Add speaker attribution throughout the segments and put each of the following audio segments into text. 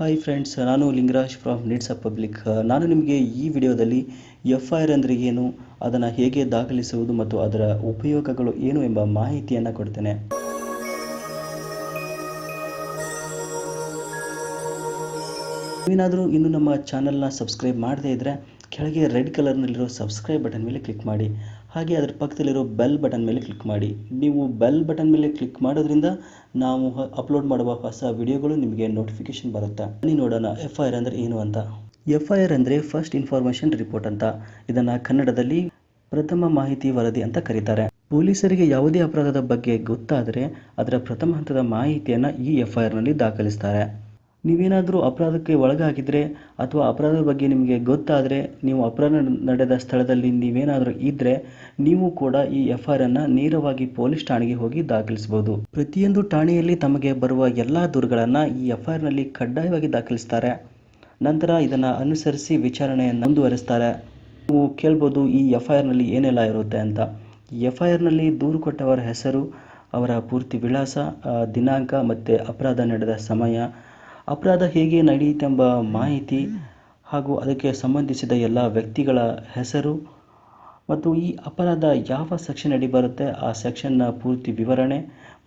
Speaker 1: Hi friends ನಾನು Lingaraj from needs of public ನಾನು ನಿಮಗೆ ಈ ವಿಡಿಯೋದಲ್ಲಿ ಎಫ್ ಐ ಆರ್ ಅಂದರೆ ಏನು, ಅದನ್ನು ಹೇಗೆ ದಾಖಲಿಸುವುದು ಮತ್ತು ಅದರ ಉಪಯೋಗಗಳು ಏನು ಎಂಬ ಮಾಹಿತಿಯನ್ನು ಕೊಡ್ತೇನೆ. ನೀವೇನಾದರೂ ಇನ್ನೂ ನಮ್ಮ ಚಾನಲ್ನ ಸಬ್ಸ್ಕ್ರೈಬ್ ಮಾಡದೇ ಇದ್ದರೆ ಕೆಳಗೆ ರೆಡ್ ಕಲರ್ನಲ್ಲಿರೋ ಸಬ್ಸ್ಕ್ರೈಬ್ ಬಟನ್ ಮೇಲೆ ಕ್ಲಿಕ್ ಮಾಡಿ. ಹಾಗೆ ಅದರ ಪಕ್ಕದಲ್ಲಿರೋ ಬೆಲ್ ಬಟನ್ ಮೇಲೆ ಕ್ಲಿಕ್ ಮಾಡಿ. ನೀವು ಬೆಲ್ ಬಟನ್ ಮೇಲೆ ಕ್ಲಿಕ್ ಮಾಡೋದ್ರಿಂದ ನಾವು ಅಪ್ಲೋಡ್ ಮಾಡುವ ಹೊಸ ವಿಡಿಯೋಗಳು ನಿಮಗೆ ನೋಟಿಫಿಕೇಶನ್ ಬರುತ್ತೆ. ಬನ್ನಿ ನೋಡೋಣ ಎಫ್ ಐ ಆರ್ ಅಂದರೆ ಏನು ಅಂತ. ಎಫ್ ಐ ಆರ್ ಅಂದರೆ ಫಸ್ಟ್ ಇನ್ಫಾರ್ಮೇಷನ್ ರಿಪೋರ್ಟ್ ಅಂತ. ಇದನ್ನು ಕನ್ನಡದಲ್ಲಿ ಪ್ರಥಮ ಮಾಹಿತಿ ವರದಿ ಅಂತ ಕರೀತಾರೆ. ಪೊಲೀಸರಿಗೆ ಯಾವುದೇ ಅಪರಾಧದ ಬಗ್ಗೆ ಗೊತ್ತಾದರೆ ಅದರ ಪ್ರಥಮ ಹಂತದ ಮಾಹಿತಿಯನ್ನು ಈ ಎಫ್ ಐ ಆರ್ನಲ್ಲಿ ದಾಖಲಿಸ್ತಾರೆ. ನೀವೇನಾದರೂ ಅಪರಾಧಕ್ಕೆ ಒಳಗಾಗಿದ್ದರೆ ಅಥವಾ ಅಪರಾಧದ ಬಗ್ಗೆ ನಿಮಗೆ ಗೊತ್ತಾದರೆ, ನೀವು ಅಪರಾಧ ನಡೆದ ಸ್ಥಳದಲ್ಲಿ ನೀವೇನಾದರೂ ಇದ್ದರೆ ನೀವು ಕೂಡ ಈ ಎಫ್ ಐ ಅನ್ನು ನೇರವಾಗಿ ಪೊಲೀಸ್ ಠಾಣೆಗೆ ಹೋಗಿ ದಾಖಲಿಸಬಹುದು ಪ್ರತಿಯೊಂದು ಠಾಣೆಯಲ್ಲಿ ತಮಗೆ ಬರುವ ಎಲ್ಲ ದೂರುಗಳನ್ನು ಈ ಎಫ್ ಐ ಆರ್ನಲ್ಲಿ ಕಡ್ಡಾಯವಾಗಿ ದಾಖಲಿಸ್ತಾರೆ. ನಂತರ ಇದನ್ನು ಅನುಸರಿಸಿ ವಿಚಾರಣೆಯನ್ನು ಮುಂದುವರಿಸ್ತಾರೆ. ನೀವು ಕೇಳ್ಬೋದು ಈ ಎಫ್ ಐ ಆರ್ನಲ್ಲಿ ಏನೆಲ್ಲ ಇರುತ್ತೆ ಅಂತ. ಈ ಎಫ್ ಐ ಆರ್ನಲ್ಲಿ ದೂರು ಕೊಟ್ಟವರ ಹೆಸರು, ಅವರ ಪೂರ್ತಿ ವಿಳಾಸ ದಿನಾಂಕ ಮತ್ತು ಅಪರಾಧ ನಡೆದ ಸಮಯ ಅಪರಾಧ ಹೇಗೆ ನಡೆಯಿತೆಂಬ ಮಾಹಿತಿ ಹಾಗೂ ಅದಕ್ಕೆ ಸಂಬಂಧಿಸಿದ ಎಲ್ಲ ವ್ಯಕ್ತಿಗಳ ಹೆಸರು ಮತ್ತು ಈ ಅಪರಾಧ ಯಾವ ಸೆಕ್ಷನ್ ಅಡಿ ಬರುತ್ತೆ, ಆ ಸೆಕ್ಷನ್ನ ಪೂರ್ತಿ ವಿವರಣೆ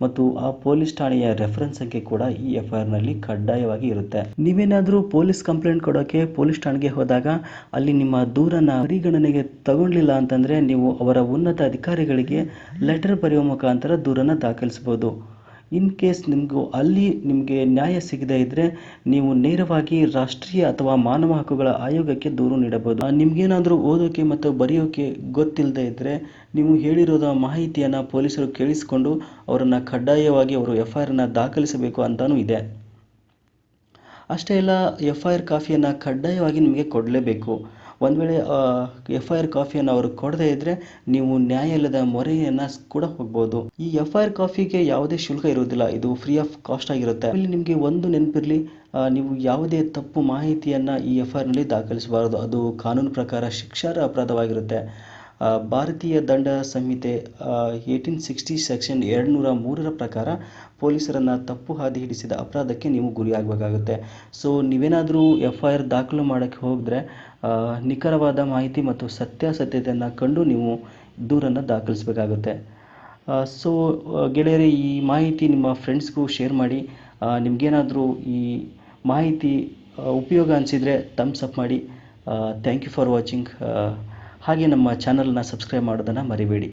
Speaker 1: ಮತ್ತು ಆ ಪೊಲೀಸ್ ಠಾಣೆಯ ರೆಫರೆನ್ಸ್ ಸಂಖ್ಯೆ ಕೂಡ ಈ ಎಫ್ ಐ ಆರ್ನಲ್ಲಿ ಕಡ್ಡಾಯವಾಗಿ ಇರುತ್ತೆ. ನೀವೇನಾದರೂ ಪೊಲೀಸ್ ಕಂಪ್ಲೇಂಟ್ ಕೊಡೋಕ್ಕೆ ಪೊಲೀಸ್ ಠಾಣೆಗೆ ಹೋದಾಗ ಅಲ್ಲಿ ನಿಮ್ಮ ದೂರನ್ನು ಪರಿಗಣನೆಗೆ ತಗೊಳ್ಳಿಲ್ಲ ಅಂತಂದರೆ ನೀವು ಅವರ ಉನ್ನತ ಅಧಿಕಾರಿಗಳಿಗೆ ಲೆಟರ್ ಬರೆಯುವ ಮುಖಾಂತರ ದೂರನ್ನು ದಾಖಲಿಸ್ಬೋದು ಇನ್ ಕೇಸ್ ನಿಮಗೂ ಅಲ್ಲಿ ನಿಮಗೆ ನ್ಯಾಯ ಸಿಗದೇ ಇದ್ದರೆ ನೀವು ನೇರವಾಗಿ ರಾಷ್ಟ್ರೀಯ ಅಥವಾ ಮಾನವ ಹಕ್ಕುಗಳ ಆಯೋಗಕ್ಕೆ ದೂರು ನೀಡಬಹುದು. ನಿಮಗೇನಾದರೂ ಓದೋಕೆ ಮತ್ತು ಬರೆಯೋಕೆ ಗೊತ್ತಿಲ್ಲದೆ ಇದ್ದರೆ ನೀವು ಹೇಳಿರೋದ ಮಾಹಿತಿಯನ್ನು ಪೊಲೀಸರು ಕೇಳಿಸಿಕೊಂಡು ಅವರನ್ನು ಕಡ್ಡಾಯವಾಗಿ ಅವರು ಎಫ್ ಐ ದಾಖಲಿಸಬೇಕು ಅಂತಲೂ ಇದೆ. ಅಷ್ಟೇ ಅಲ್ಲ ಎಫ್ ಐ ಆರ್ ಕಾಫಿಯನ್ನು ಕಡ್ಡಾಯವಾಗಿ ನಿಮಗೆ ಕೊಡಲೇಬೇಕು. ಒಂದು ವೇಳೆ ಎಫ್ ಐ ಆರ್ ಕಾಫಿಯನ್ನು ಅವರು ಕೊಡದೇ ಇದ್ದರೆ ನೀವು ನ್ಯಾಯಾಲಯದ ಮೊರೆಯನ್ನು ಕೂಡ ಹೋಗ್ಬೋದು. ಈ ಎಫ್ ಐ ಆರ್ ಕಾಫಿಗೆ ಯಾವುದೇ ಶುಲ್ಕ ಇರುವುದಿಲ್ಲ. ಇದು ಫ್ರೀ ಆಫ್ ಕಾಸ್ಟ್ ಆಗಿರುತ್ತೆ. ಇಲ್ಲಿ ನಿಮಗೆ ಒಂದು ನೆನಪಿರಲಿ ನೀವು ಯಾವುದೇ ತಪ್ಪು ಮಾಹಿತಿಯನ್ನು ಈ ಎಫ್ ಐ ಆರ್ನಲ್ಲಿ ದಾಖಲಿಸಬಾರದು. ಅದು ಕಾನೂನು ಪ್ರಕಾರ ಶಿಕ್ಷಾರ್ಹ ಅಪರಾಧವಾಗಿರುತ್ತೆ ಭಾರತೀಯ ದಂಡ ಸಂಹಿತೆ ಏಯ್ಟೀನ್ ಸಿಕ್ಸ್ಟಿ ಸೆಕ್ಷನ್ ಎರಡುನೂರ ಮೂರರ ಪ್ರಕಾರ ಪೊಲೀಸರನ್ನು ತಪ್ಪು ಹಾದಿ ಹಿಡಿಸಿದ ಅಪರಾಧಕ್ಕೆ ನೀವು ಗುರಿಯಾಗಬೇಕಾಗುತ್ತೆ. ಸೊ ನೀವೇನಾದರೂ ಎಫ್ ಐ ಆರ್ ದಾಖಲು ಮಾಡೋಕ್ಕೆ ಹೋದರೆ ನಿಖರವಾದ ಮಾಹಿತಿ ಮತ್ತು ಸತ್ಯಾಸತ್ಯತೆಯನ್ನು ಕಂಡು ನೀವು ದೂರನ್ನು ದಾಖಲಿಸಬೇಕಾಗುತ್ತೆ. ಸೊ ಗೆಳೆಯರೇ, ಈ ಮಾಹಿತಿ ನಿಮ್ಮ ಫ್ರೆಂಡ್ಸ್ಗೂ ಶೇರ್ ಮಾಡಿ ನಿಮಗೇನಾದರೂ ಈ ಮಾಹಿತಿ ಉಪಯೋಗ ಅನಿಸಿದರೆ ಥಮ್ಸ್ ಅಪ್ ಮಾಡಿ. ಥ್ಯಾಂಕ್ ಯು ಫಾರ್ ವಾಚಿಂಗ್ ಹಾಗೆ ನಮ್ಮ ಚಾನಲ್ನ ಸಬ್ಸ್ಕ್ರೈಬ್ ಮಾಡೋದನ್ನು ಮರಿಬೇಡಿ.